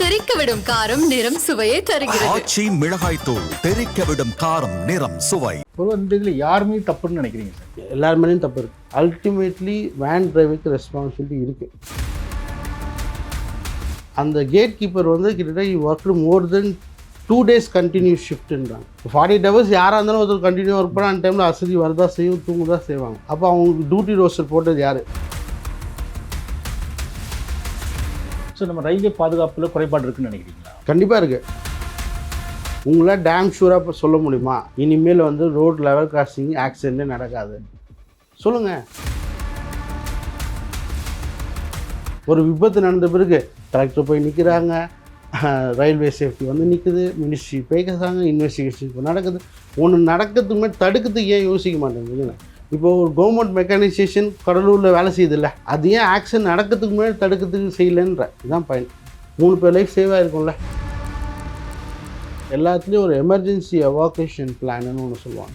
தெறிக்க விடும் காரம் நிறம் சுவையை தருகிறது. ஆச்சி மிளகாய் தூள் தெறிக்க விடும் காரம் நிறம் சுவை. ஒரு இந்த இதில் யாருமே தப்புன்னு நினைக்கிறீங்க சார்? எல்லார் மேலேயும் தப்பு இருக்குது அல்டிமேட்லி வேன் டிரைவருக்கு ரெஸ்பான்சிபிலிட்டி இருக்குது அந்த கேட் கீப்பர் வந்து கிட்டத்தட்ட work more than two days continuous ஷிஃப்ட்டுன்றாங்க forty eight hours யாராக இருந்தாலும் ஒருத்தர் கண்டினியூ ஒர்க் பண்ண அந்த டைமில் அசதி வரதா செய்யும் தூங்குதா செய்வாங்க. அப்போ அவங்களுக்கு டியூட்டி ரோஸ்டர் போட்டது யார்? ஸோ நம்ம ரயில்வே பாதுகாப்பில் குறைபாடு இருக்குன்னு நினைக்கிறீங்களா? கண்டிப்பாக இருக்குது உங்களை டேம் ஷூராக இப்போ சொல்ல முடியுமா? இனிமேல் வந்து ரோட் லெவல் கிராசிங் ஆக்சிடென்ட்டே நடக்காது. சொல்லுங்கள் ஒரு விபத்து நடந்த பிறகு கலெக்டர் போய் நிற்கிறாங்க ரயில்வே சேஃப்டி வந்து நிற்குது மினிஸ்ட்ரி பேசுகிறாங்க இன்வெஸ்டிகேஷன் இப்போ நடக்குது. ஒன்று நடக்கிறதுக்கு முன்னாடி தடுக்கிறதுக்கு ஏன் யோசிக்க மாட்டேங்குதுங்க இப்போ ஒரு கவர்மெண்ட் மெக்கானைசேஷன் கடலூரில் வேலை செய்யுதுல்ல அது ஏன் ஆக்ஷன் நடக்கிறதுக்கு முன்னாடி தடுக்கிறதுக்கு செய்யலைன்ற? இதுதான் பயன் மூணு பேர் லைஃப் சேவ் இருக்கும்ல எல்லாத்துலேயும் ஒரு எமர்ஜென்சி எவாகேஷன் பிளான்னு ஒன்று சொல்லுவாங்க.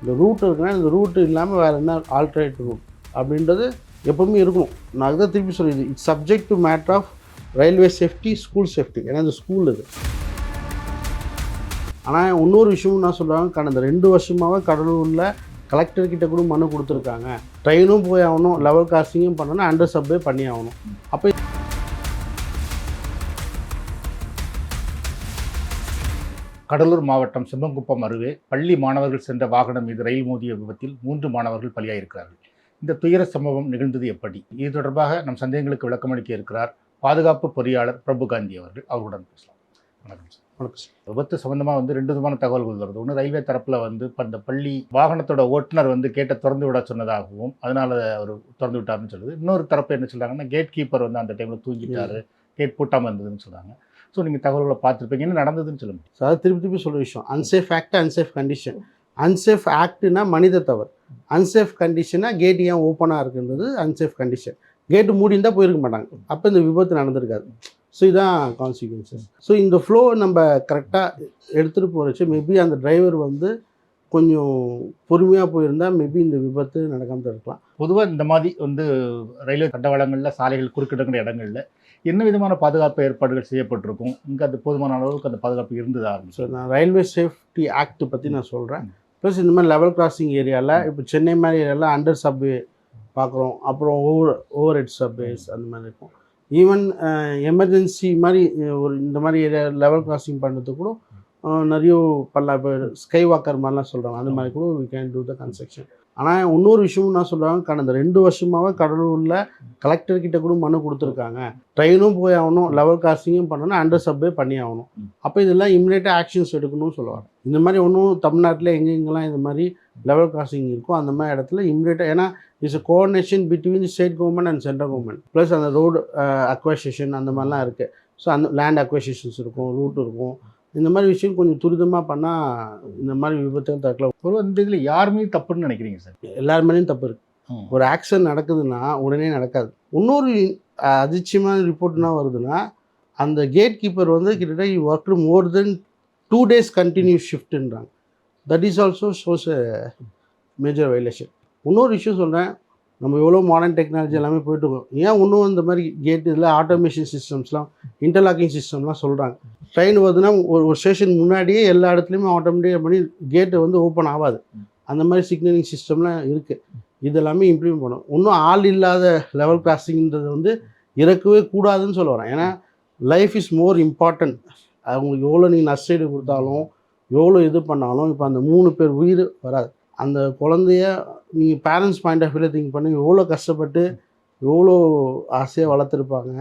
இந்த ரூட் இருக்குன்னா இந்த ரூட் இல்லாமல் வேறு என்ன ஆல்டர்னேட் ரூட் அப்படின்றது எப்பவுமே இருக்கும் நான் அதுதான் திருப்பி சொல்லிடுது it's subject to matter of railway safety school safety ஏன்னா இந்த ஸ்கூல் இது. ஆனால் இன்னொரு விஷயமும் நான் சொல்கிறாங்க கடந்த ரெண்டு வருஷமாகவே கடலூரில் கலெக்டர்கிட்ட கூட மனு கொடுத்துருக்காங்க. ட்ரெயினும் போய் ஆகணும் லெவல் கிராசிங்கும் பண்ணணும் அண்டர் சப்வே பண்ணி ஆகணும். அப்போ கடலூர் மாவட்டம் சிம்மங்குப்பம் அருகே பள்ளி மாணவர்கள் சென்ற வாகனம் மீது ரயில் மோதிய விபத்தில் மூன்று மாணவர்கள் பலியாயிருக்கிறார்கள். இந்த துயர சம்பவம் நிகழ்ந்தது எப்படி? இது தொடர்பாக நம் சந்தேகங்களுக்கு விளக்கமளிக்க இருக்கிறார் பாதுகாப்பு பொறியாளர் பிரபு காந்தி அவர்கள். அவருடன் பேசலாம். வணக்கம் சார். வணக்கம் சார். விபத்து சம்பந்தமாக வந்து ரெண்டு விதமான தகவல்கள் வருது. ஒன்று ரயில்வே தரப்பில் வந்து இப்போ அந்த பள்ளி வாகனத்தோட ஓட்டுநர் வந்து கேட்டை திறந்து விட சொன்னதாகவும் அதனால அவர் திறந்து விட்டாருன்னு சொல்லுது. இன்னொரு தரப்பு என்ன சொல்றாங்கன்னா கேட் கீப்பர் வந்து அந்த டைமில் தூங்கிட்டாரு கேட் பூட்டாமல் இருந்ததுன்னு சொல்றாங்க. ஸோ நீங்கள் தகவல்களை பார்த்துருப்பீங்க. என்ன நடந்ததுன்னு சொல்ல முடியும்? ஸோ அது திருப்பி திருப்பி சொல்கிற விஷயம். Unsafe act unsafe condition unsafe ஆக்ட்னா மனித தவறு. அன்சேஃப் கண்டிஷனாக கேட் ஏன் ஓப்பனாக இருக்குன்றது அன்சேஃப் கண்டிஷன் கேட்டு மூடியிருந்தால் போயிருக்க மாட்டாங்க. அப்போ இந்த விபத்து நடந்திருக்காது. ஸோ இதுதான் கான்சிக்வன்சஸ் ஸோ இந்த ஃப்ளோ நம்ம கரெக்டாக எடுத்துகிட்டு போகிறச்சு மேபி அந்த டிரைவர் வந்து கொஞ்சம் பொறுமையாக போயிருந்தால் மேபி இந்த விபத்து நடக்காமல் இருக்கலாம் பொதுவாக இந்த மாதிரி வந்து ரயில்வே தண்டவாளங்களில் சாலைகள் குறுக்கிடங்கிற இடங்களில் என்ன விதமான பாதுகாப்பு ஏற்பாடுகள் செய்யப்பட்டிருக்கும்? இங்கே அது போதுமான அளவுக்கு அந்த பாதுகாப்பு இருந்ததா? ஸோ நான் ரயில்வே சேஃப்டி ஆக்ட் பற்றி நான் சொல்கிறேன் ப்ளஸ் இந்த மாதிரி லெவல் கிராசிங் ஏரியாவில் இப்போ சென்னை மாதிரி ஏரியாவில் அண்டர் சப்வே பார்க்குறோம் அப்புறம் ஓவர் ஓவர் ஹெட் சப்வேஸ் அந்த மாதிரி இருக்கும். ஈவன் எமர்ஜென்சி uh, மாதிரி ஒரு இந்த மாதிரி ஏரியா லெவல் கிராசிங் பண்ணுறது கூட நிறைய பண்ணலாம் இப்போ ஸ்கை வாக்கர் மாதிரிலாம் சொல்கிறாங்க அந்த மாதிரி கூட we can do the construction ஆனால் இன்னொரு விஷயமும் நான் சொல்கிறாங்க கடந்த ரெண்டு வருஷமாகவே கடலூரில் கலெக்டர் கிட்ட கூட மனு கொடுத்துருக்காங்க. ட்ரெயினும் போய் ஆகணும் லெவல் கிராசிங்கும் பண்ணணும் அண்டர் சப்வே பண்ணி ஆகணும். அப்போ இதெல்லாம் இம்மிடியேட்டாக ஆக்ஷன்ஸ் எடுக்கணும்னு சொல்லுவாங்க. இந்த மாதிரி ஒன்றும் தமிழ்நாட்டில் எங்கெங்கெல்லாம் இந்த மாதிரி லெவல் கிராசிங் இருக்கோ அந்த மாதிரி இடத்துல இம்மிடியேட்டாக ஏன்னா it's coordination between state government and central government plus அந்த ரோடு அக்வசிஷன் அந்த மாதிரிலாம் இருக்குது ஸோ அந்த லேண்ட் அக்வசிஷன்ஸ் இருக்கும் ரூட் இருக்கும். இந்த மாதிரி விஷயம் கொஞ்சம் துரிதமாக பண்ணால் இந்த மாதிரி விபத்துகள் தடுக்கலாம் பொதுவாக இந்த இதில் யாருமே தப்புன்னு நினைக்கிறீங்க சார்? எல்லார் மேலேயும் தப்பு இருக்குது ஒரு ஆக்சிடென்ட் நடக்குதுன்னா உடனே நடக்காது. இன்னொரு அதிர்ச்சியமான ரிப்போர்ட்னா வருதுன்னா அந்த கேட் கீப்பர் வந்து கிட்டத்தட்ட work more than two days continuous ஷிஃப்ட்டுன்றாங்க that is also shows major violation இன்னொரு விஷயம் சொல்கிறேன் நம்ம எவ்வளோ மாடர்ன் டெக்னாலஜி எல்லாமே போயிட்டுருக்கோம் ஏன் இன்னும் இந்த மாதிரி கேட் இதில் ஆட்டோமேஷன் சிஸ்டம்ஸ்லாம் இன்டர்லாக்கிங் சிஸ்டம்லாம் சொல்கிறாங்க ட்ரெயின் வருதுன்னா ஒரு ஒரு ஸ்டேஷன் முன்னாடியே எல்லா இடத்துலையுமே ஆட்டோமேட்டிக் பண்ணி கேட்டு வந்து ஓப்பன் ஆகாது. அந்த மாதிரி சிக்னலிங் சிஸ்டம்லாம் இருக்குது இதெல்லாமே இம்ப்ளிமெண்ட் பண்ணணும். இன்னும் ஆள் இல்லாத லெவல் கிராசிங்கிறது வந்து இறக்கவே கூடாதுன்னு சொல்ல வரேன். ஏன்னா லைஃப் இஸ் மோர் இம்பார்ட்டன்ட் அவங்களுக்கு எவ்வளோ நீங்கள் நஷ்டீடு கொடுத்தாலும் எவ்வளோ இது பண்ணாலும் இப்போ அந்த மூணு பேர் உயிர் வராது. அந்த குழந்தைய நீங்கள் பேரண்ட்ஸ் பாயிண்ட் ஆஃப் வியூவில் திங்க் பண்ணி எவ்வளோ கஷ்டப்பட்டு எவ்வளோ ஆசையாக வளர்த்துருப்பாங்க.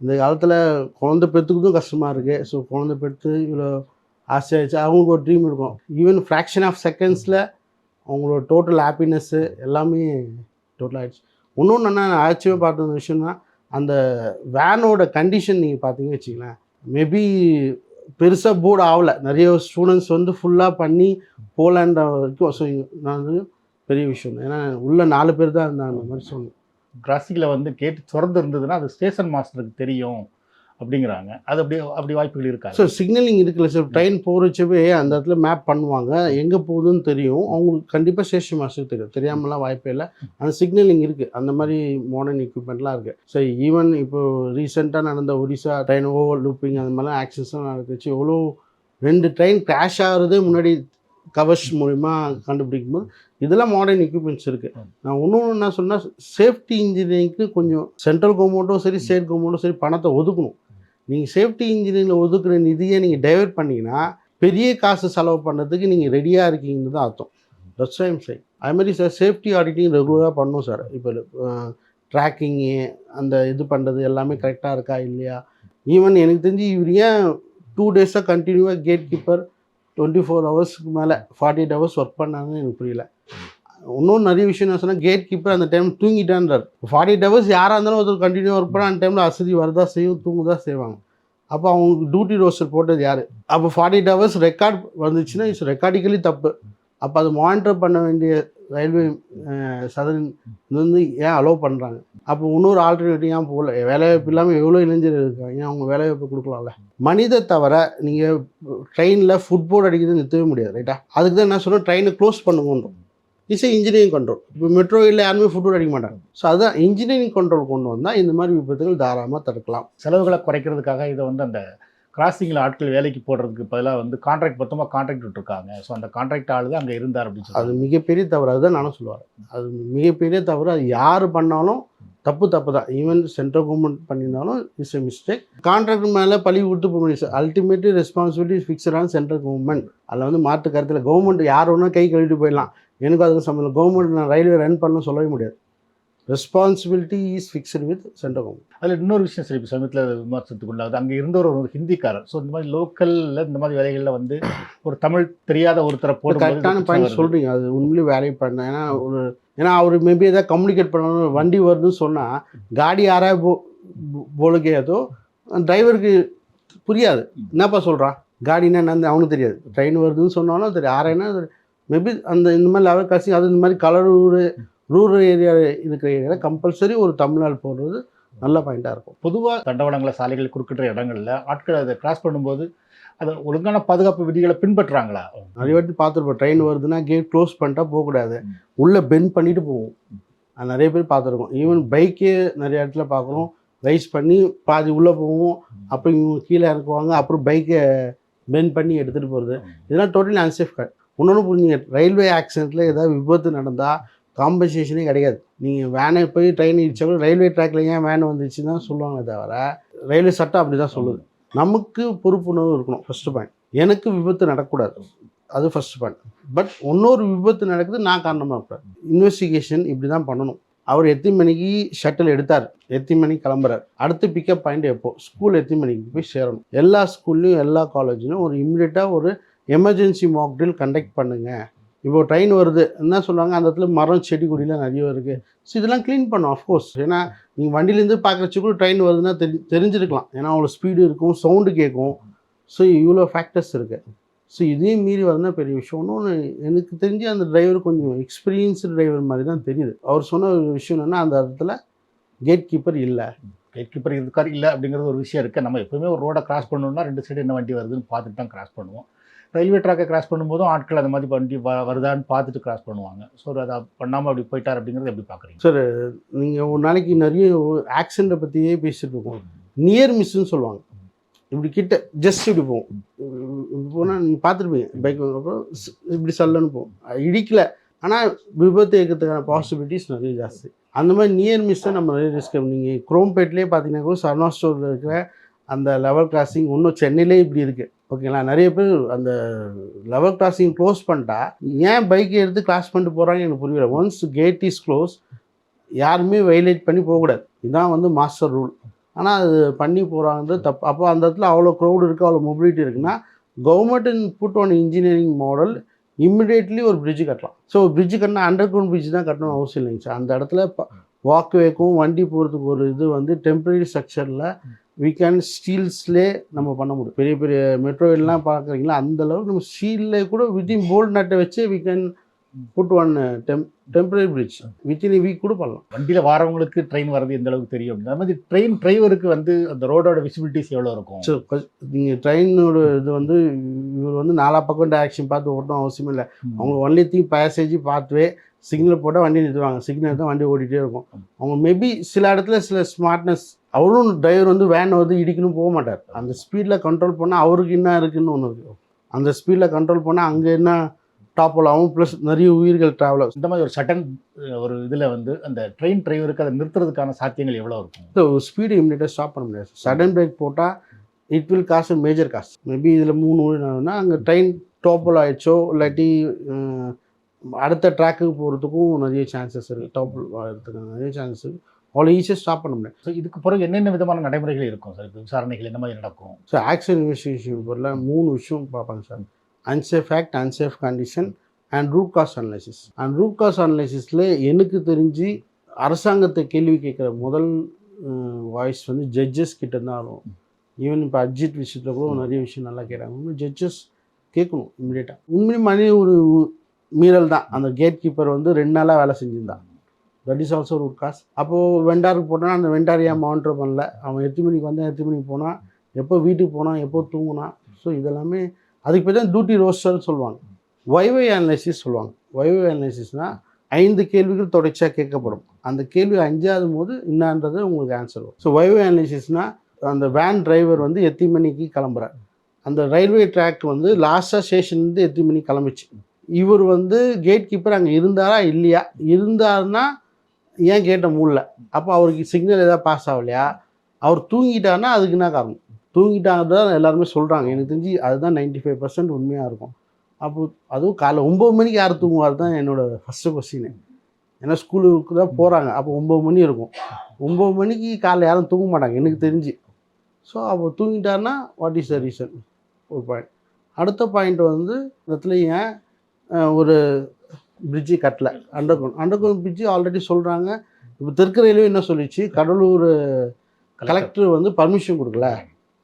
இந்த காலத்தில் குழந்தை பெற்றுக்கிறதும் கஷ்டமாக இருக்குது ஸோ குழந்தை பெற்று இவ்வளோ ஆசையாகிடுச்சு அவங்களுக்கு ஒரு ட்ரீம் இருக்கும். ஈவன் ஃப்ராக்ஷன் ஆஃப் செகண்ட்ஸில் அவங்களோட டோட்டல் ஹாப்பினஸ்ஸு எல்லாமே டோட்டல் ஆகிடுச்சு இன்னொன்று என்ன ஆச்சரியமாக பார்த்த விஷயம்னா அந்த வேனோட கண்டிஷன் நீங்கள் பார்த்தீங்கன்னு வச்சுங்களேன் மேபி பெருசாக போர்டு ஆகலை நிறைய ஸ்டூடெண்ட்ஸ் வந்து ஃபுல்லாக பண்ணி போகலான்ற வரைக்கும் ஸோ நான் வந்து பெரிய விஷயம் ஏன்னா உள்ள நாலு பேர் தான் இருந்தாங்க அந்த மாதிரி சொன்னேன் கிராசிக்கில் வந்து கேட்டு திறந்து இருந்ததுன்னா அது ஸ்டேஷன் மாஸ்டருக்கு தெரியும். அப்படிங்கிறாங்க. அது அப்படி அப்படி வாய்ப்புகள் இருக்கா ஸோ சிக்னலிங் இருக்குல்ல சார் ட்ரெயின் போகிறச்சவே அந்த இடத்துல மேப் பண்ணுவாங்க. எங்கே போகுதுன்னு தெரியும். அவங்களுக்கு கண்டிப்பாக ஸ்டேஷன் மாஸ்டர் தெரியும். தெரியாமலாம் வாய்ப்பே இல்லை. அந்த சிக்னலிங் இருக்குது அந்த மாதிரி மாடர்ன் எக்யூப்மெண்ட்லாம் இருக்குது ஸோ ஈவன் இப்போ ரீசெண்டாக நடந்த ஒடிசா ட்ரெயின் ஓவர் லூப்பிங் அந்த மாதிரிலாம் ஆக்சிடென்ட்ஸ்லாம் நடந்துச்சு. எவ்வளோ ரெண்டு ட்ரெயின் கிராஷ் ஆகிறதே முன்னாடி கவர்ஸ் மூலிமா கண்டுபிடிக்கும் போது இதெல்லாம் மாடர்ன் எக்யூப்மெண்ட்ஸ் இருக்குது நான் இன்னொன்று என்ன சொன்னால் சேஃப்டி இன்ஜினியரிங்க்கு கொஞ்சம் சென்ட்ரல் கவர்மெண்ட்டும் சரி ஸ்டேட் கவர்மெண்ட்டும் சரி பணத்தை ஒதுக்கணும். நீங்கள் சேஃப்டி இன்ஜினியரிங்கில் ஒதுக்குற நிதியை நீங்கள் டைவெர்ட் பண்ணிங்கன்னா பெரிய காசு செலவு பண்ணுறதுக்கு நீங்கள் ரெடியாக இருக்கீங்கன்னு தான் அர்த்தம் தட்ஸ் டைம் சை அது மாதிரி சார் சேஃப்டி ஆடிட்டிங் ரெகுலராக பண்ணும் சார் இப்போ ட்ராக்கிங்கு அந்த இது பண்ணுறது எல்லாமே கரெக்டாக இருக்கா இல்லையா? ஈவன் எனக்கு தெரிஞ்சு இவர் ஏன் டூ டேஸாக கண்டினியூவாக கேட் கீப்பர் டுவெண்ட்டி ஃபோர் ஹவர்ஸ்க்கு மேலே ஃபார்ட்டி எயிட் ஹவர்ஸ் ஒர்க் பண்ணாங்கன்னு எனக்கு புரியல. இன்னொன்று நிறைய விஷயம் என்ன சொன்னால் கேட் கீப்பர் அந்த டைம் தூங்கிட்டான்றார். ஃபார்ட்டி எயிட் ஹவர்ஸ் யாராக இருந்தாலும் ஒருத்தர் கண்டினியூ ஒர்க் பண்ணால் அந்த டைமில் அசதி வரதா செய்யும் தூங்குதா செய்வாங்க. அப்போ அவங்க டியூட்டி ரோஸ்டர் போட்டது யார்? அப்போ ஃபார்ட்டி எயிட் ஹவர்ஸ் ரெக்கார்ட் வந்துச்சுன்னா இட்ஸ் ரெக்கார்டிக்கலி தப்பு. அப்போ அதை மானிட்டர் பண்ண வேண்டிய ரயில்வே சதன் இது வந்து ஏன் அலோவ் பண்ணுறாங்க அப்போ இன்னொரு ஆல்டர்னேட்டிவ் ஏன் போகல? வேலைவாய்ப்பு இல்லாமல் எவ்வளோ இளைஞர் இருக்காங்க? ஏன் அவங்க வேலைவாய்ப்பு கொடுக்கலாம்ல? மனித தவிர நீங்கள் ட்ரெயினில் ஃபுட்போர்ட் அடிக்கிறது நிறுத்தவே முடியாது ரைட்டா அதுக்கு தான் என்ன சொன்னால் ட்ரெயினை க்ளோஸ் பண்ணுங்கன்றோம். இசை இன்ஜினியரிங் கண்ட்ரோல் இப்போ மெட்ரோ இல்லை யாருமே ஃபுட்போர்ட் அடிக்க மாட்டாங்க. ஸோ அதுதான் இன்ஜினியரிங் கண்ட்ரோல் கொண்டு வந்தால் இந்த மாதிரி விபத்துகள் தாராளமாக தடுக்கலாம். செலவுகளை குறைக்கிறதுக்காக இதை வந்து அந்த கிராசிங்கில் ஆட்கள் வேலைக்கு போடுறதுக்கு பதிலாக வந்து கான்ட்ராக்ட் மொத்தமாக கான்ட்ராக்ட் விட்டுருக்காங்க. ஸோ அந்த கான்ட்ராக்ட் ஆள் தான் அங்கே இருந்தார் அப்படின்னு அது சொல்லி மிகப்பெரிய தவறு அதுதான் நானும் சொல்லுவார் அது மிகப்பெரிய தவறு அது யார் பண்ணாலும் தப்பு தப்பு தான். ஈவன் சென்ட்ரல் கவர்மெண்ட் பண்ணியிருந்தாலும் இட்ஸ் எ மிஸ்டேக் கான்ட்ராக்ட் மேலே பழி கொடுத்து போக முடியும் அல்டிமேட்லி ரெஸ்பான்சிபிலிட்டி ஃபிக்ஸடான சென்ட்ரல் கவர்மெண்ட் அதில் வந்து மாற்று கருத்தில் கவர்மெண்ட் யார் ஒன்றும் கை கழுவிட்டு போயிடலாம். எனக்கு அதுக்கு சம்மந்தம் கவர்மெண்ட் நான் ரயில்வே ரன் பண்ணணும்னு சொல்லவே முடியாது. Responsibility is fixed with central government அதில் இன்னொரு விஷயம் சரி இப்போ சமயத்தில் விமர்சனத்துக்கு உள்ளாகுது. அங்கே இருந்தவர் ஒரு ஹிந்திக்காரர். ஸோ இந்த மாதிரி லோக்கலில் இந்த மாதிரி வேலைகளில் வந்து ஒரு தமிழ் தெரியாத ஒருத்தரை போட்டு கரெக்டான பாயிண்ட் சொல்கிறீங்க அது உண்மையிலேயே வேலை பண்ணேன் ஏன்னா ஒரு ஏன்னா அவர் மேபி எதாவது கம்யூனிகேட் பண்ணணும் வண்டி வருதுன்னு சொன்னால் காடி யாராவது போ போலுக்கேதோ டிரைவருக்கு புரியாது. என்னப்பா சொல்கிறான் காடினா என்னன்னு அவனுக்கு தெரியாது. ட்ரெயின் வருதுன்னு சொன்னாலும் தெரியும் யாரைனா மேபி அந்த இந்த மாதிரி லெவல் கிராசிங் அது இந்த மாதிரி கலரூர் ரூரல் ஏரியா இருக்கிற ஏரியாவில் கம்பல்சரி ஒரு தமிழ்நாடு போடுறது நல்ல பாயிண்ட்டாக இருக்கும். பொதுவாக தண்டவாளங்களை சாலைகள் குறுக்கிட்ட இடங்களில் ஆட்கள் அதை கிராஸ் பண்ணும்போது அதை ஒழுங்கான பாதுகாப்பு விதிகளை பின்பற்றுறாங்களா நிறைய வாட்டி பார்த்துருப்போம். ட்ரெயின் வருதுன்னா கேட் க்ளோஸ் பண்ணிட்டா போகக்கூடாது உள்ளே பெண்ட் பண்ணிட்டு போவோம். அது நிறைய பேர் பார்த்துருக்கோம். ஈவன் பைக்கே நிறைய இடத்துல பார்க்குறோம். ரைஸ் பண்ணி பாதி உள்ளே போவோம். அப்புறம் இவங்க கீழே இறக்குவாங்க. அப்புறம் பைக்கை பெண்ட் பண்ணி எடுத்துகிட்டு போகிறது இதெல்லாம் டோட்டலி அன்சேஃப் கார்டு இன்னொன்று புரிஞ்சுங்க. ரயில்வே ஆக்சிடெண்ட்டில் ஏதாவது விபத்து நடந்தால் காம்பன்சேஷனே கிடையாது நீங்கள் வேனை போய் ட்ரெயின் இடிச்சா கூட ரயில்வே ட்ராக்ல ஏன் வேன் வந்துச்சுன்னு தான் சொல்லுவாங்களே தவிர ரயில்வே சட்டம் அப்படி தான் சொல்லுது நமக்கு பொறுப்புணர்வு இருக்கணும் ஃபஸ்ட்டு பாயிண்ட் எனக்கு விபத்து நடக்கக்கூடாது. அது ஃபர்ஸ்ட் பாயிண்ட் பட் இன்னொரு விபத்து நடக்குது நான் காரணமாக இருப்பேன். இன்வெஸ்டிகேஷன் இப்படி தான் பண்ணணும். அவர் எத்தனை மணிக்கு ஷட்டில் எடுத்தார். எத்தனை மணிக்கு கிளம்புறார். அடுத்து பிக்கப் பாயிண்ட் எப்போ? ஸ்கூல் எத்தனை மணிக்கு போய் சேரணும். எல்லா ஸ்கூல்லையும் எல்லா காலேஜ்லையும் ஒரு இம்மிடியட்டாக ஒரு எமர்ஜென்சி மாக் ட்ரில் கண்டக்ட் பண்ணுங்க. இப்போது ட்ரெயின் வருது. என்ன சொல்கிறாங்க அந்த இடத்துல மரம் செடி கொடிலாம் நிறைய இருக்குது ஸோ இதெல்லாம் க்ளீன் பண்ணும் அஃப்கோர்ஸ் ஏன்னா நீங்கள் வண்டியிலேருந்து பார்க்குறச்சு கூட ட்ரெயின் வருதுன்னா தெரி தெரிஞ்சிருக்கலாம். ஏன்னா அவ்வளோ ஸ்பீடு இருக்கும் சவுண்டு கேட்கும். ஸோ இவ்வளோ ஃபேக்டர்ஸ் இருக்குது ஸோ இதையும் மீறி வரதுனா பெரிய விஷயம். இன்னொன்று எனக்கு தெரிஞ்சு அந்த டிரைவர் கொஞ்சம் எக்ஸ்பீரியன்ஸ்டு டிரைவர் மாதிரி தான் தெரியுது. அவர் சொன்ன ஒரு விஷயம் என்னென்னா அந்த இடத்துல கேட் கீப்பர் இல்லை. கேட் கீப்பர் இருக்கார் இல்லை அப்படிங்கிறது ஒரு விஷயம் இருக்குது நம்ம எப்பவுமே ஒரு ரோடை கிராஸ் பண்ணணும்னா ரெண்டு சைடு என்ன வண்டி வருதுன்னு பார்த்துட்டு தான் கிராஸ் பண்ணுவோம். ரயில்வே ட்ராக்கை கிராஸ் பண்ணும்போதும் ஆட்கள் அந்த மாதிரி வ வருதான்னு பார்த்துட்டு கிராஸ் பண்ணுவாங்க. ஸோ அதை பண்ணாமல் அப்படி போயிட்டார் அப்படிங்கிறது எப்படி பார்க்குறீங்க சார் நீங்கள் ஒரு நாளைக்கு நிறைய ஆக்சிடெண்ட்டை பற்றியே பேசிட்டு இருக்கோம் நியர் மிஸ்ன்னு சொல்லுவாங்க. இப்படி கிட்ட ஜஸ்ட் இப்படி போகும் இப்படி போனால் நீங்கள் பார்த்துருப்பீங்க. பைக் அப்புறம் இப்படி சல்லன்னு போகும் இடிக்கல. ஆனால் விபத்து ஏற்கிறதுக்கான பாசிபிலிட்டிஸ் நிறைய ஜாஸ்தி. அந்த மாதிரி நியர் மிஸ்ஸை நம்ம நிறைய ரிஸ்க் நீங்கள் குரோம்பேட்லேயே பார்த்தீங்கன்னா கூட சரணா ஸ்டோரில் இருக்கிற அந்த லெவல் கிராசிங் இன்னும் சென்னையிலே இப்படி இருக்குது ஓகேங்களா? நிறைய பேர் அந்த லெவல் கிராசிங் க்ளோஸ் பண்ணிட்டா ஏன் பைக்கை எடுத்து கிராஸ் பண்ணிட்டு போகிறாங்க எனக்கு புரியல. ஒன்ஸ் கேட் இஸ் க்ளோஸ் யாருமே வைலேட் பண்ணி போகக்கூடாது. இதுதான் வந்து மாஸ்டர் ரூல் ஆனால் அது பண்ணி போகிறாங்கிறது தப்பு. அப்போ அந்த இடத்துல அவ்வளோ க்ரௌடு இருக்குது அவ்வளோ மொபிலிட்டி இருக்குன்னா government in put one engineering model immediately ஒரு பிரிட்ஜ் கட்டலாம். ஸோ பிரிட்ஜு கட்டினா அண்டர் கிரவுண்ட் பிரிட்ஜ் தான் கட்டணும் அவசியம் இல்லைங்க சார். அந்த இடத்துல வாக்வேக்கும் வண்டி போகிறதுக்கு ஒரு இது வந்து டெம்பரரி ஸ்ட்ரக்சரில் we கேன் ஸ்டீல்ஸ்லே நம்ம பண்ண முடியும். பெரிய பெரிய மெட்ரோ எல்லாம் பார்க்குறீங்களா அந்த அளவுக்கு நம்ம ஸ்டீல்லே கூட வித்தின் போல்ட் நட்டை வச்சு we can put one tem temporary bridge within week கூட பண்ணலாம். வண்டியில் வாரவங்களுக்கு ட்ரெயின் வர்றது எந்த அளவுக்கு தெரியும் அது மாதிரி ட்ரெயின் டிரைவருக்கு வந்து அந்த ரோடோட விசிபிலிட்டிஸ் எவ்வளோ இருக்கும்? ஸோ நீங்கள் ட்ரெயினோட இது வந்து இவர் வந்து நாலா பக்கம் டேரக்ஷன் பார்த்து ஓட்டணும் அவசியம் இல்லை. அவங்க ஒன்லி திங் பேசேஜ் பார்த்துவே சிக்னல் போட்டால் வண்டி நிறுத்துவாங்க. சிக்னல் தான் வண்டி ஓடிட்டே இருக்கும். அவங்க மேபி சில இடத்துல சில ஸ்மார்ட்னஸ் அவரும் டிரைவர் வந்து வேன் வந்து இடிக்கணும் போக மாட்டார். அந்த ஸ்பீடில் கண்ட்ரோல் பண்ணால் அவருக்கு என்ன இருக்குன்னு ஒன்று இருக்குது அந்த ஸ்பீடில் கண்ட்ரோல் பண்ணால் அங்கே என்ன டாப்பில் ஆகும் ப்ளஸ் நிறைய உயிர்கள் ட்ராவல் ஆகும். இந்த மாதிரி ஒரு சட்டன் ஒரு இதில் வந்து அந்த ட்ரெயின் டிரைவருக்கு அதை நிறுத்துறதுக்கான சாத்தியங்கள் எவ்வளோ இருக்கும்? ஸோ ஸ்பீடு இம்மிடியட்டாக ஸ்டாப் பண்ண முடியாது. சடன் பிரேக் போட்டால் it will cost major cost maybe இதில் மூணு விழுந்தாங்கன்னா அங்கே ட்ரெயின் டோப்பல் ஆயிடுச்சோ இல்லாட்டி அடுத்த ட்ராக்குக்கு போகிறதுக்கும் நிறைய சான்சஸ் இருக்குது டோப்பல் ஆகிறதுக்கு நிறைய சான்சஸ் இருக்குது அவ்வளோ ஈஸியாக ஸ்டாப் பண்ண முடியாது ஸோ இதுக்கு பிறகு என்னென்ன விதமான நடைமுறைகள் இருக்கும் சார்? விசாரணைகள் என்ன மாதிரி நடக்கும்? ஸோ ஆக்ஷன் இன்வெஸ்டிகேஷன் பொருள் மூணு விஷயம் பார்ப்பாங்க sir. Unsafe act unsafe condition and root cause analysis and root cause அனலைசிஸில் எனக்கு தெரிஞ்சு அரசாங்கத்தை கேள்வி கேட்குற முதல் வாய்ஸ் வந்து ஜட்ஜஸ் கிட்ட தான் வரும். ஈவன் இப்போ அஜித் விஷயத்தில் கூட நிறைய விஷயம் நல்லா கேட்குறாங்க. ஜட்ஜஸ் கேட்கணும் இம்மிடியட்டாக உண்மையுமே மணி ஒரு மீறல் தான். அந்த கேட் கீப்பர் வந்து ரெண்டு நாளாக வேலை செஞ்சுருந்தான். That is also root cause அப்போது வெண்டாருக்கு போட்டோன்னா அந்த வெண்டார் ஏன் மானிட்டர் பண்ணல? அவன் எத்தனை மணிக்கு வந்தான் எத்தனை மணிக்கு போனான் எப்போ வீட்டுக்கு போனான் எப்போ தூங்கினான் ஸோ இதெல்லாமே அதுக்கு பேர் தான் டியூட்டி ரோஸ்டர்னு சொல்லுவாங்க. வைவை அனலைசிஸ் சொல்லுவாங்க. வைவை அனலைசிஸ்னால் ஐந்து கேள்விகள் தொடர்ச்சியாக கேட்கப்படும். அந்த கேள்வி அஞ்சாவது போது என்னான்றது உங்களுக்கு ஆன்சர் வரும். ஸோ வைவை அனலைசிஸ்னால் அந்த வேன் டிரைவர் வந்து எத்தனை மணிக்கு கிளம்புறார். அந்த ரயில்வே ட்ராக் வந்து லாஸ்ட்டாக ஸ்டேஷன்லேருந்து எத்தனை மணிக்கு கிளம்பிச்சு. இவர் வந்து கேட் கீப்பர் அங்கே இருந்தாரா இல்லையா? இருந்தாருன்னா ஏன் கேட்டை மூடல? அப்போ அவருக்கு சிக்னல் எதாவது பாஸ் ஆகலையா? அவர் தூங்கிட்டாருன்னா அதுக்கு என்ன காரணம்? தூங்கிட்டாங்க தான் எல்லாருமே சொல்கிறாங்க எனக்கு தெரிஞ்சு அதுதான் நைன்டி ஃபைவ் பர்சன்ட் உண்மையாக இருக்கும். அப்போ அதுவும் காலை ஒம்பது மணிக்கு யார் தூங்குவார் தான் என்னோடய ஃபஸ்ட்டு கொஸ்டின் ஏன்னா ஸ்கூலுக்கு தான் போகிறாங்க அப்போ ஒம்பது மணி இருக்கும். ஒம்பது மணிக்கு காலைல யாரும் தூங்க மாட்டாங்க. எனக்கு தெரிஞ்சு. ஸோ அப்போ தூங்கிட்டாருன்னா வாட் இஸ் த ரீசன் ஒரு பாயிண்ட் அடுத்த பாயிண்ட் வந்து இடத்துல ஏன் ஒரு பிரிட்ஜி கட்டல. Underground underground already சொல்கிறாங்க இப்போ தெற்கு ரயில்வே என்ன சொல்லிச்சு? கடலூர் கலெக்டர் வந்து பர்மிஷன் கொடுக்கல.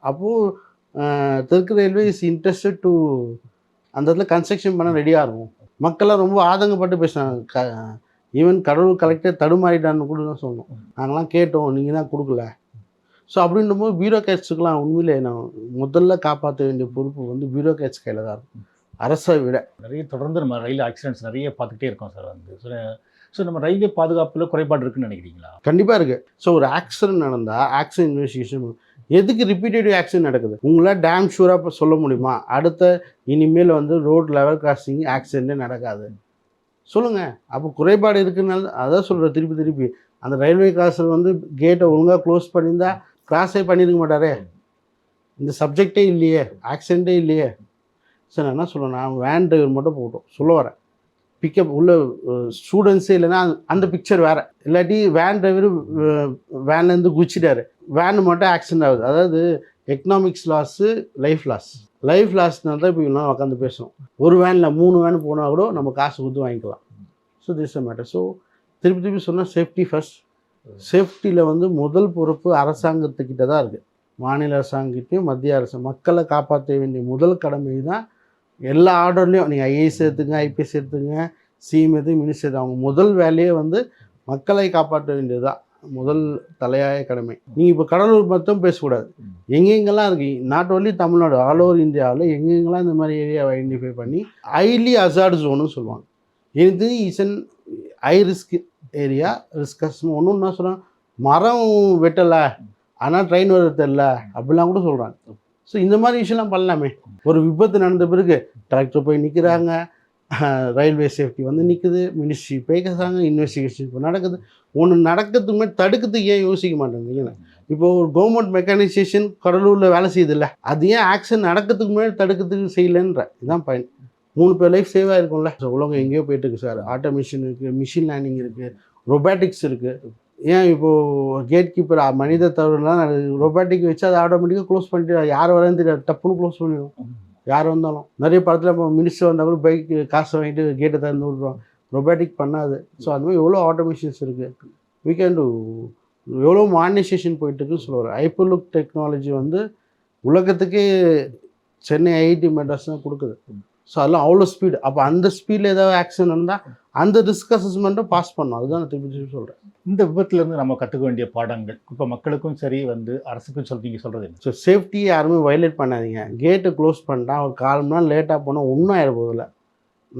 அப்போது தெற்கு ரயில்வே இஸ் இன்ட்ரெஸ்டட் டு அந்த இடத்துல கன்ஸ்ட்ரக்ஷன் பண்ண ரெடியாக இருக்கும். மக்கள்லாம் ரொம்ப ஆதங்கப்பட்டு பேசுகிறாங்க க ஈவன் கடலூர் கலெக்டர் தடுமாறிட்டான்னு கூட தான் சொன்னோம் நாங்களாம் கேட்டோம். நீங்கள் தான் கொடுக்கல. ஸோ அப்படின்றபோது பியூரோக்ராட்ஸுக்கெலாம் உண்மையிலே நான் முதல்ல காப்பாற்ற வேண்டிய பொறுப்பு வந்து பியூரோக்ராட்ஸ் கையில் தான் இருக்கும். அரசை விட நிறைய தொடர்ந்து நம்ம ரயில் ஆக்சிடென்ட்ஸ் நிறைய பார்த்துக்கிட்டே இருக்கோம் சார் வந்து. ஸோ நம்ம ரயில்வே பாதுகாப்பில் குறைபாடு இருக்குன்னு நினைக்கிறீங்களா? கண்டிப்பாக இருக்குது ஸோ ஒரு ஆக்சிடென்ட் நடந்தால் ஆக்சிடென்ட் இன்வெஸ்டிகேஷன் எதுக்கு ரிப்பீட்டேட்டிவ் ஆக்சிடென்ட் நடக்குது? உங்களால் டேம் ஷூராக சொல்ல முடியுமா? அடுத்த இனிமேல் வந்து ரோட் லெவல் கிராசிங் ஆக்சிடென்ட்டே நடக்காது. சொல்லுங்கள் அப்போ குறைபாடு இருக்குனால அதான் சொல்கிறேன் திருப்பி திருப்பி. அந்த ரயில்வே கிராஸர் வந்து கேட்டை ஒழுங்காக க்ளோஸ் பண்ணியிருந்தா கிராஸே பண்ணியிருக்க மாட்டாரே. இந்த சப்ஜெக்டே இல்லையே. ஆக்சிடென்ட்டே இல்லையே. சார் நான் என்ன சொல்கிறேன் நான் வேன் டிரைவர் மட்டும் போட்டோம் சொல்ல வரேன். பிக்கப் உள்ள ஸ்டூடெண்ட்ஸே இல்லைன்னா அந்த- பிக்சர் வேறு. இல்லாட்டி வேன் டிரைவர் வேன்லேருந்து குச்சிட்டாரு வேன் மட்டும் ஆக்சிடென்ட் ஆகுது. அதாவது economics loss life loss life லாஸ்னால தான் இப்போ இவ்வளோ உட்காந்து பேசணும் ஒரு வேனில் மூணு வேன் போனால் கூட நம்ம காசு கொடுத்து வாங்கிக்கலாம். So this a matter so திருப்பி திருப்பி சொன்னால் சேஃப்டி ஃபர்ஸ்ட் சேஃப்டியில் வந்து முதல் பொறுப்பு அரசாங்கத்துக்கிட்ட தான் இருக்குது மாநில அரசாங்கத்தையும் மத்திய அரசு மக்களை காப்பாற்ற வேண்டிய முதல் கடமை தான் எல்லா ஆர்டர்லேயும் நீங்கள் ஐஏஎஸ் எடுத்துங்க ஐபிஎஸ் எடுத்துங்க சிஎம் எடுத்து மினிஸ்டர் அவங்க முதல் வேலையே வந்து மக்களை காப்பாற்ற வேண்டியது தான் முதல் தலையாய கடமை. நீங்கள் இப்போ கடலூர் மட்டும் பேசக்கூடாது. எங்கெங்கெல்லாம் இருக்கு? Not only Tamil Nadu all over இந்தியாவில் எங்கெங்கெல்லாம் இந்த மாதிரி ஏரியாவை ஐடென்டிஃபை பண்ணி ஹைலி அசார்டு ஜோன்னு சொல்லுவாங்க. எனக்கு is an high risk area risks ஒன்று என்ன சொல்கிறாங்க மரம் வெட்டலை ஆனால் ட்ரெயின் வர தெரில அப்படிலாம் கூட சொல்கிறாங்க ஸோ இந்த மாதிரி விஷயம்லாம் பண்ணலாமே. ஒரு விபத்து நடந்த பிறகு டிராக்டர் போய் நிற்கிறாங்க ரயில்வே சேஃப்டி வந்து நிற்குது மினிஸ்ட்ரி பேசுகிறாங்க இன்வெஸ்டிகேஷன் இப்போ நடக்குது. ஒன்று நடக்கிறதுக்கு முன்னாடி தடுக்கிறதுக்கு ஏன் யோசிக்க மாட்டேங்கிறீங்க இப்போ ஒரு கவர்மெண்ட் மெக்கானைசேஷன் கடலூரில் வேலை செய்யுதுல்ல. அது ஏன் ஆக்ஷன் நடக்கிறதுக்கு முன்னாடி தடுக்கிறதுக்கு செய்யலைன்ற. இதுதான் பயன் மூணு பேர் லைஃப் சேவாக இருக்கும்ல ஸோ உலகம் எங்கேயோ போயிட்டு இருக்கு சார் ஆட்டோமேஷன் இருக்குது மிஷின் லேர்னிங் இருக்குது ரொபாட்டிக்ஸ் இருக்குது ஏன் இப்போது கேட் கீப்பர் மனித தவறுலாம் ரொபாட்டிக் வச்சு அதை ஆட்டோமேட்டிக்காக க்ளோஸ் பண்ணிட்டு யார் வரேன்னு தெரியாது. டப்புன்னு க்ளோஸ் பண்ணிடும் யார் வந்தாலும். நிறைய படத்தில் இப்போ மினிஸ்டர் வந்தால் கூட பைக் காசு வாங்கிட்டு கேட்டை திறந்து விட்றோம். ரொபாட்டிக் பண்ணாது. ஸோ அந்த மாதிரி எவ்வளோ ஆட்டோமேஷன்ஸ் இருக்குது வி கேன் டூ எவ்வளோ மாடர்னைசேஷன் போயிட்டுருக்குன்னு சொல்லுவார் ஹைப்பர்லுக் டெக்னாலஜி வந்து உலகத்துக்கே சென்னை ஐஐடி மெட்ராஸ் தான் கொடுக்குது. ஸோ அதெல்லாம் அவ்வளோ ஸ்பீடு அப்போ அந்த ஸ்பீடில் ஏதாவது ஆக்சிடென்ட் இருந்தால் அந்த ரிஸ்க் அசஸ்மெண்ட்டும் பாஸ் பண்ணணும். அதுதான் நான் திருப்பி திருப்பி சொல்கிறேன் இந்த விபத்துல இருந்து நம்ம கற்றுக்க வேண்டிய பாடங்கள். இப்போ மக்களுக்கும் சரி வந்து அரசுக்கும் சொல் நீங்க சொல்றது என்ன? ஸோ சேஃப்டி யாருமே வயலேட் பண்ணாதீங்க. கேட்டை க்ளோஸ் பண்ணிட்டா ஒரு கால் மணி நேரம் லேட்டாக போனால் ஒன்றும் ஆயிட போதில்ல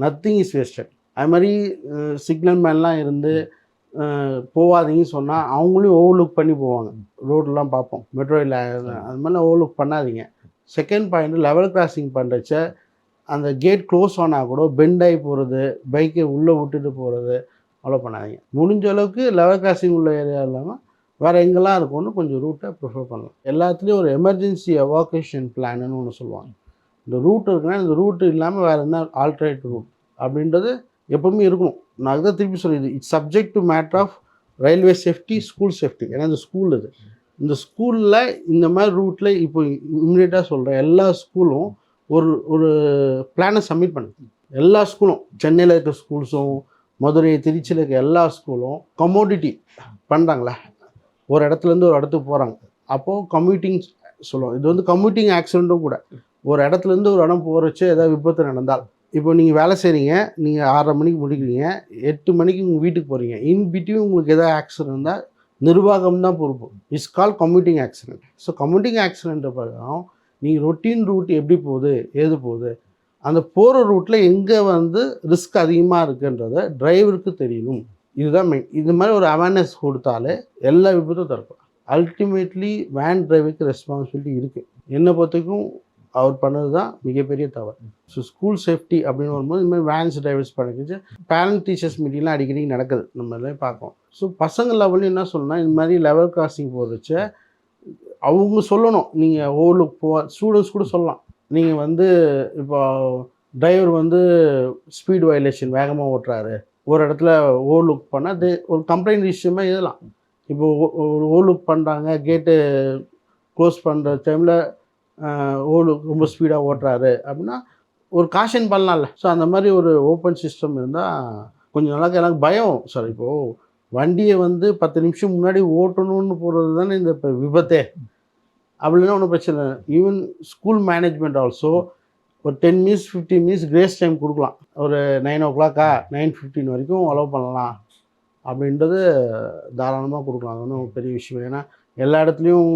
நத்திங் இஸ் வேஸ்டட் அது மாதிரி சிக்னல் மேன்லாம் இருந்து போகாதீங்கன்னு சொன்னால் அவங்களையும் ஓவர்லுக் பண்ணி போவாங்க. ரோடெலாம் பார்ப்போம். மெட்ரோயில் அது மாதிரிலாம் ஓவர்லுக் பண்ணாதீங்க. செகண்ட் பாயிண்ட் லெவல் கிராசிங் பண்ணுறச்ச அந்த கேட் க்ளோஸ் ஆனால் கூட பெண்ட் ஆகி போகிறது பைக்கை உள்ளே விட்டுட்டு போகிறது அவ்வளோ பண்ணாதீங்க. முடிஞ்ச அளவுக்கு லெவல் கிராசிங் உள்ள ஏரியா இல்லாமல் வேறு எங்கெல்லாம் இருக்கும்னு கொஞ்சம் ரூட்டை ப்ரிஃபர் பண்ணலாம். எல்லாத்துலேயும் ஒரு எமர்ஜென்சி எவாகேஷன் பிளான்னு ஒன்று சொல்லுவாங்க. இந்த ரூட் இருக்குன்னா இந்த ரூட் இல்லாமல் வேறு என்ன ஆல்டர்னேட் ரூட் அப்படின்றது எப்பவுமே இருக்கணும். நான் அதுதான் திருப்பி சொல்லிடுது it's subject to matter of railway safety school safety ஏன்னா இந்த ஸ்கூல் இது. இந்த ஸ்கூலில் இந்த மாதிரி ரூட்டில் இப்போ இம்மிடியட்டாக சொல்கிறேன் எல்லா ஸ்கூலும் ஒரு ஒரு பிளானை சப்மிட் பண்ணுது. எல்லா ஸ்கூலும் சென்னையில் இருக்கிற ஸ்கூல்ஸும் மதுரை திருச்சியில் இருக்க எல்லா ஸ்கூலும் கமோடிட்டி பண்ணுறாங்களே ஒரு இடத்துலேருந்து ஒரு இடத்துக்கு போகிறாங்க அப்போது கம்யூட்டிங் சொல்லுவோம் இது வந்து கம்யூட்டிங் ஆக்சிடெண்ட்டும் கூட. ஒரு இடத்துலேருந்து ஒரு இடம் போகிறச்சு ஏதாவது விபத்து நடந்தால். இப்போ நீங்கள் வேலை செய்கிறீங்க நீங்கள் ஆறரை மணிக்கு முடிக்கிறீங்க எட்டு மணிக்கு உங்கள் வீட்டுக்கு போகிறீங்க இன் பிட்வீன் உங்களுக்கு எதாவது ஆக்சிடென்ட் இருந்தால் நிர்வாகம் தான் பொறுப்பு. Is call commuting accident so commuting ஆக்சிடென்ட்டை பிரகாரம் நீங்கள் ரொட்டீன் ரூட் எப்படி போகுது ஏது போகுது அந்த போகிற ரூட்டில் எங்கே வந்து ரிஸ்க் அதிகமாக இருக்குன்றத டிரைவருக்கு தெரியணும். இதுதான் மெயின் இது மாதிரி ஒரு அவேர்னஸ் கொடுத்தாலே எல்லா விபத்தும் தடுக்கலாம். அல்டிமேட்லி வேன் டிரைவருக்கு ரெஸ்பான்சிபிலிட்டி இருக்குது என்னை பொறுத்தவரைக்கும் அவர் பண்ணது தான் மிகப்பெரிய தவறு. ஸோ ஸ்கூல் சேஃப்டி அப்படின்னு வரும்போது இந்த மாதிரி வேன்ஸ் டிரைவர்ஸ் பண்ணிக்கிச்சு பேரண்ட் டீச்சர்ஸ் மீட்டிங்லாம் அடிக்கடி நடக்குது. நம்ம எல்லாம் பார்க்கோம் ஸோ பசங்க லெவலில் என்ன சொல்லணும்னா இந்த மாதிரி லெவல் கிராசிங் போடுறச்ச அவங்க சொல்லணும். நீங்கள் ஓவர்லுக் போ ஸ்டூடெண்ட்ஸ் கூட சொல்லலாம். நீங்கள் வந்து இப்போ டிரைவர் வந்து ஸ்பீட் வயலேஷன் வேகமாக ஓட்டுறாரு. ஒரு இடத்துல ஓவர்லுக் பண்ணால் அது ஒரு கம்ப்ளைண்ட் விஷயமா எழுதலாம் இப்போ ஓவர்லுக் பண்ணுறாங்க கேட்டு க்ளோஸ் பண்ணுற டைமில் ஓவர்லுக் ரொம்ப ஸ்பீடாக ஓட்டுறாரு அப்படின்னா ஒரு காஷன் பண்ணலாம்ல. ஸோ அந்த மாதிரி ஒரு ஓப்பன் சிஸ்டம் இருந்தால் கொஞ்சம் நல்லா எனக்கு பயம். சார் இப்போது வண்டியை வந்து பத்து நிமிஷம் முன்னாடி ஓட்டணும்னு போகிறது தானே இந்த இப்போ விபத்தே. அப்படின்னா ஒன்றும் பிரச்சனை இல்லை. ஈவன் ஸ்கூல் மேனேஜ்மெண்ட் ஆல்சோ ஒரு ten minutes fifteen minutes grace time கொடுக்கலாம். ஒரு நைன் ஓ கிளாக்கா நைன் ஃபிஃப்டீன் வரைக்கும் அலோவ் பண்ணலாம். அப்படின்றது தாராளமாக கொடுக்கலாம். அது ஒன்றும் பெரிய விஷயம் ஏன்னா எல்லா இடத்துலையும்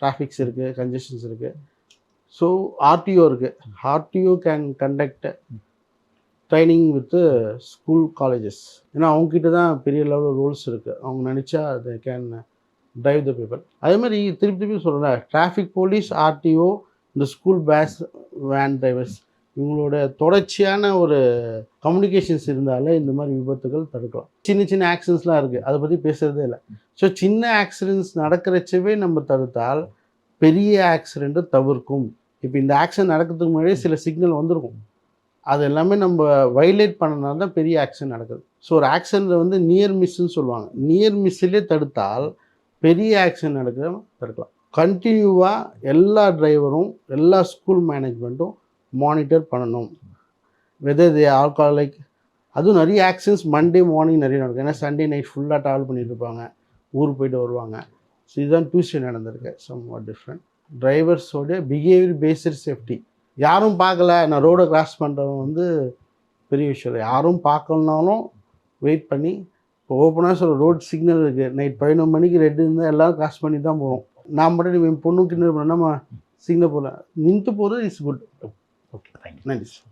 டிராஃபிக்ஸ் இருக்குது கன்ஜெஷன்ஸ் இருக்குது ஸோ ஆர்டிஓ இருக்குது RTO can conduct training with school colleges ஏன்னா அவங்கக்கிட்ட தான் பெரிய லெவலில் ரூல்ஸ் இருக்குது அவங்க நினச்சா அது கேன் ட்ரைவ் த பீப்பிள் அதே மாதிரி திருப்பி திருப்பி சொல்கிறேன் டிராஃபிக் போலீஸ் ஆர்டிஓ இந்த ஸ்கூல் பேஸ் வேன் டிரைவர்ஸ் இவங்களோட தொடர்ச்சியான ஒரு கம்யூனிகேஷன்ஸ் இருந்தாலே இந்த மாதிரி விபத்துகள் தடுக்கலாம். சின்ன சின்ன ஆக்சிடென்ட்ஸ்லாம் இருக்குது அதை பற்றி பேசுகிறதே இல்லை. ஸோ சின்ன ஆக்சிடென்ட்ஸ் நடக்கிறச்சவே நம்ம தடுத்தால் பெரிய ஆக்சிடெண்ட்டை தவிர்க்கும். இப்போ இந்த ஆக்சிடென்ட் நடக்கிறதுக்கு முன்னாடியே சில சிக்னல் வந்திருக்கும். அது எல்லாமே நம்ம வைலேட் பண்ணனால தான் பெரிய ஆக்சிடென்ட் நடக்குது. ஸோ ஒரு ஆக்சிடென்ட் வந்து நியர் மிஸ்ன்னு சொல்லுவாங்க. நியர் மிஸ்ஸிலே தடுத்தால் பெரிய ஆக்ஷன் நடக்கிற தடுக்கலாம். கண்டினியூவாக எல்லா டிரைவரும் எல்லா ஸ்கூல் மேனேஜ்மெண்ட்டும் மானிட்டர் பண்ணணும். வெதர் தே ஆல்காலிக் அதுவும் நிறைய ஆக்ஷன்ஸ் மண்டே மார்னிங் நிறைய நடக்கும். ஏன்னா சண்டே நைட் ஃபுல்லாக ட்ராவல் பண்ணிட்டு இருப்பாங்க. ஊருக்கு போயிட்டு வருவாங்க. ஸோ இதுதான் டியூஸ்டே நடந்திருக்கு. சம் வாட் டிஃப்ரெண்ட் டிரைவர்ஸோடைய பிஹேவியர் பேஸ்டு சேஃப்டி யாரும் பார்க்கல. நான் ரோடை கிராஸ் பண்ணுறவன் வந்து பெரிய விஷயம் யாரும் பார்க்கலனாலும் வெயிட் பண்ணி இப்போ ஓப்பனாக சொல்ல ரோட் சிக்னல் இருக்குது நைட் பதினொரு மணிக்கு ரெட்டு இருந்தால் எல்லோரும் கிராஸ் பண்ணி தான் போகிறோம் நான் மட்டும் என் பொண்ணுக்கு கிண்டல் பண்ண நம்ம சிக்னல் போகல நின்று போகிறது is good okay thank you நன்றி சார்